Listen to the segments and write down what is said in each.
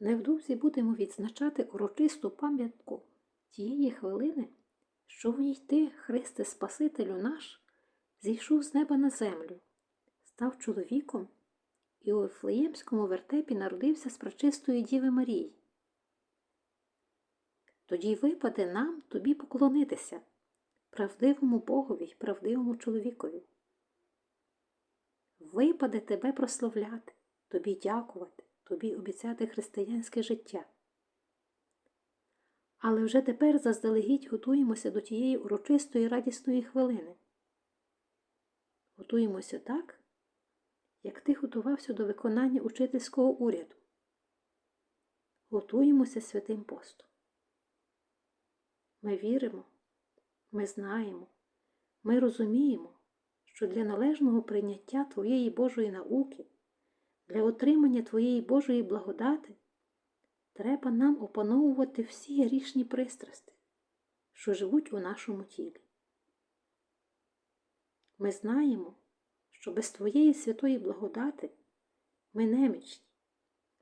Невдовзі будемо відзначати урочисту пам'ятку тієї хвилини, що в ній ти, Христе Спасителю наш, зійшов з неба на землю, став чоловіком і у Вифлеємському вертепі народився з пречистої Діви Марії. Тоді випаде нам тобі поклонитися, правдивому Богові й правдивому чоловікові. Випаде тебе прославляти, тобі дякувати, тобі обіцяти християнське життя. Але вже тепер заздалегідь готуємося до тієї урочистої радісної хвилини. Готуємося так, як ти готувався до виконання учительського уряду. Готуємося святим постом. Ми віримо, ми знаємо, ми розуміємо, що для належного прийняття Твоєї Божої науки, для отримання Твоєї Божої благодати треба нам опановувати всі грішні пристрасти, що живуть у нашому тілі. Ми знаємо, що без Твоєї святої благодати ми немічні.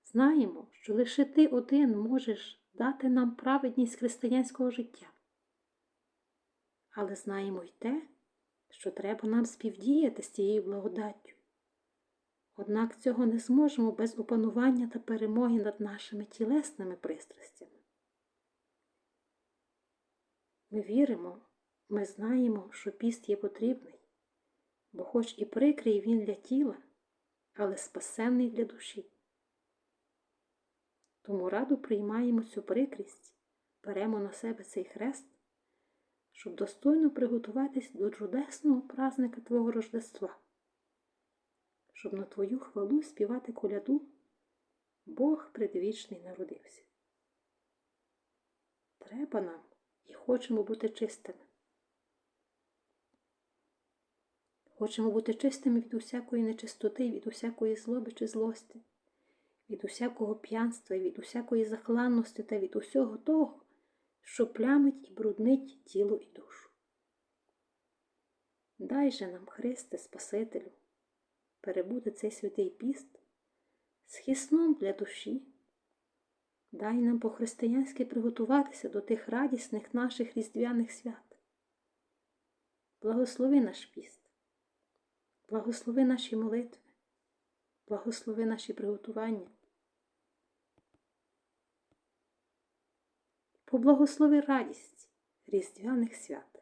Знаємо, що лише Ти один можеш дати нам праведність християнського життя. Але знаємо й те, що треба нам співдіяти з цією благодаттю. Однак цього не зможемо без опанування та перемоги над нашими тілесними пристрастями. Ми віримо, ми знаємо, що піст є потрібний, бо хоч і прикрий він для тіла, але спасенний для душі. Тому раду приймаємо цю прикрість, беремо на себе цей хрест, щоб достойно приготуватись до чудесного празника Твого Рождества, щоб на Твою хвалу співати коляду Бог предвічний народився. Треба нам і хочемо бути чистими. Хочемо бути чистими від усякої нечистоти, від усякої злоби чи злості від усякого п'янства, від усякої захланності та від усього того, що плямить і бруднить тіло і душу. Дай же нам, Христе, Спасителю, перебути цей святий піст схисном для душі. Дай нам по-християнськи приготуватися до тих радісних наших різдвяних свят. Благослови наш піст, благослови наші молитви, благослови наші приготування. Поблагослови радість різдвяних свят.